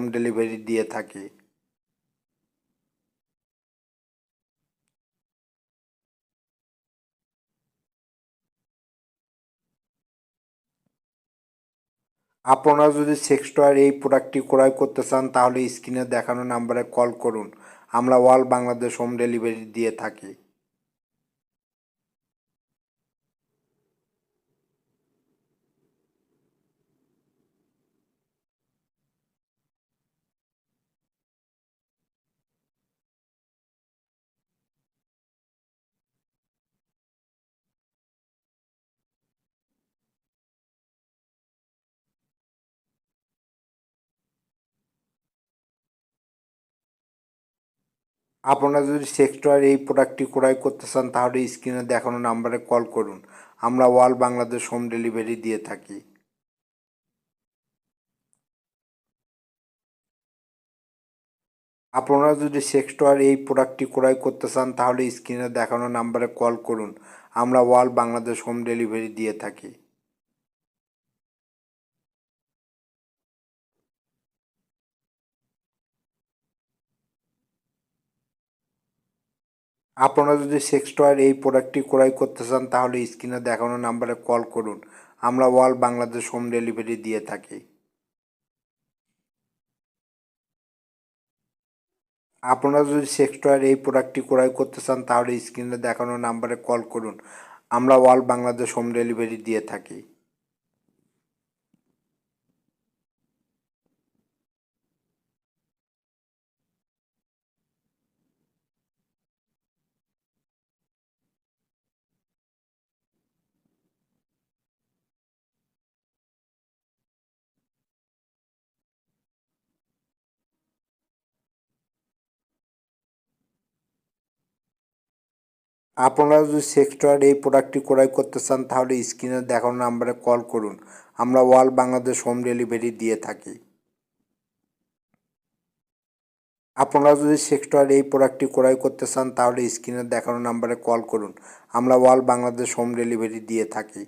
Home delivery দিয়ে থাকি। আপনারা যদি সেক্স টয়ের এই প্রোডাক্টটি ক্রয় করতে চান, তাহলে স্ক্রিনে দেখানো নাম্বারে কল করুন। আমরা ওয়াল বাংলাদেশ হোম ডেলিভারি দিয়ে থাকি। আপনারা যদি সেক্স টয়ের এই প্রোডাক্টটি ক্রয় করতে চান, তাহলে স্ক্রিনে দেখানো নাম্বারে কল করুন। আমরা ওয়াল বাংলাদেশ হোম ডেলিভারি দিয়ে থাকি। আপনারা যদি সেক্স টয়ের এই প্রোডাক্টটি ক্রয় করতে চান, তাহলে স্ক্রিনে দেখানো নাম্বারে কল করুন। আমরা ওয়াল বাংলাদেশ হোম ডেলিভারি দিয়ে থাকি। আপনারা যদি সেক্স টয়ের এই প্রোডাক্টটি ক্রয় করতে চান, তাহলে স্ক্রিনে দেখানো নাম্বারে কল করুন। আমরা অল বাংলাদেশ হোম ডেলিভারি দিয়ে থাকি। আপনারা যদি সেক্স টয়ের এই প্রোডাক্টটি ক্রয় করতে চান, তাহলে স্ক্রিনে দেখানো নাম্বারে কল করুন। আমরা অল বাংলাদেশ হোম ডেলিভারি দিয়ে থাকি। আপনারা যদি সেক্টর এই প্রোডাক্টটি ক্রয় করতে চান, তাহলে স্ক্রিনে দেখানো নাম্বারে কল করুন। আমরা ওয়াল বাংলাদেশ হোম ডেলিভারি দিয়ে থাকি। আপনারা যদি সেক্টর এই প্রোডাক্টটি ক্রয় করতে চান, তাহলে স্ক্রিনে দেখানো নাম্বারে কল করুন। আমরা ওয়াল বাংলাদেশ হোম ডেলিভারি দিয়ে থাকি।